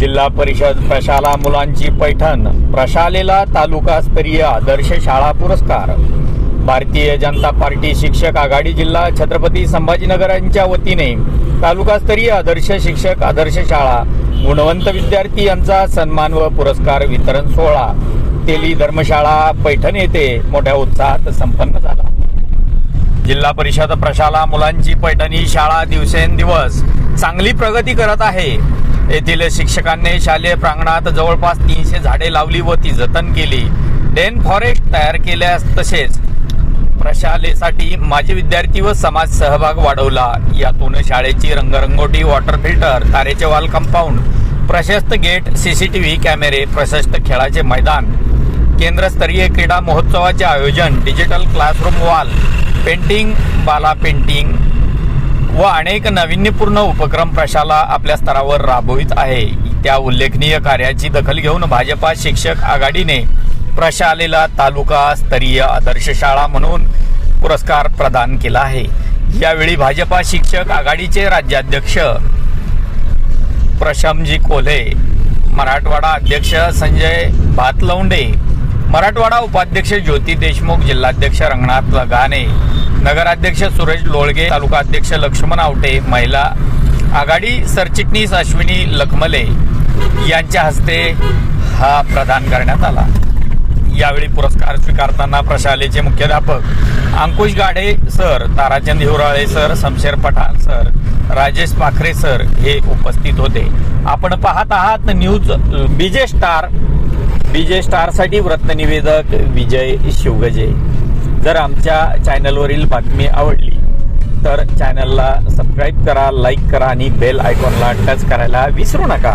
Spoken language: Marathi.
जिल्हा परिषद प्रशाला मुलांची पैठण प्रशालेला तालुकास्तरीय आदर्श शाळा पुरस्कार. भारतीय जनता पार्टी शिक्षक आघाडी जिल्हा छत्रपती संभाजीनगर यांच्या वतीने तालुकास्तरीय आदर्श शिक्षक आदर्श शाळा गुणवंत विद्यार्थी यांचा सन्मान व पुरस्कार वितरण सोहळा. तेली धर्मशाळा पैठण येथे मोठ्या उत्साहात संपन्न झाला. जिल्हा परिषद प्रशाला मुलांची पैठणी शाळा दिवसेंदिवस चांगली प्रगती करत आहे. येथील शिक्षकांनी शालेय प्रांगणात जवळपास तीनशे झाडे लावली व ती जतन केली. डेन फॉरेस्ट तयार केल्यास तसेच प्रशालेसाठी माजी विद्यार्थी व समाज सहभाग वाढवला. यातून शाळेची रंगरंगोटी वॉटर फिल्टर तारेचे वाल कंपाऊंड प्रशस्त गेट सीसीटीव्ही कॅमेरे प्रशस्त खेळाचे मैदान केंद्रस्तरीय क्रीडा महोत्सवाचे आयोजन digital classroom wall painting BaLA painting व अनेक नाविन्यपूर्ण उपक्रम प्रशाला आपल्या स्तरावर राबवित आहे. त्या उल्लेखनीय कार्याची दखल घेऊन भाजपा शिक्षक आघाडीने प्रशालेला तालुका स्तरीय आदर्श शाळा म्हणून पुरस्कार प्रदान केला आहे. यावेळी भाजपा शिक्षक आघाडीचे राज्याध्यक्ष प्रशमजी कोल्हे मराठवाडा अध्यक्ष संजय भातलवंडे मराठवाडा उपाध्यक्ष ज्योती देशमुख जिल्हाध्यक्ष रंगनाथ लगाने नगराध्यक्ष सुरेश लोळगे तालुका अध्यक्ष लक्ष्मण आवटे महिला आघाडी सरचिटणीस अश्विनी लखमले यांच्या हस्ते हा प्रदान करण्यात आला. यावेळी पुरस्कार स्वीकारताना प्रशालेचे मुख्याध्यापक Ankush Gadhe sir Tarachand Hiwrale sir Shamsher Pathan sir Rajesh Pakhare sir हे उपस्थित होते. आपण पाहत आहात न्यूज बीजे स्टार बीजे स्टारसाठी वृत्तनिवेदक विजय शिवगजे. जर आमच्या चॅनलवरील बातमी आवडली तर चॅनलला सबस्क्राईब करा लाईक करा आणि बेल आयकॉनला टच करायला विसरू नका.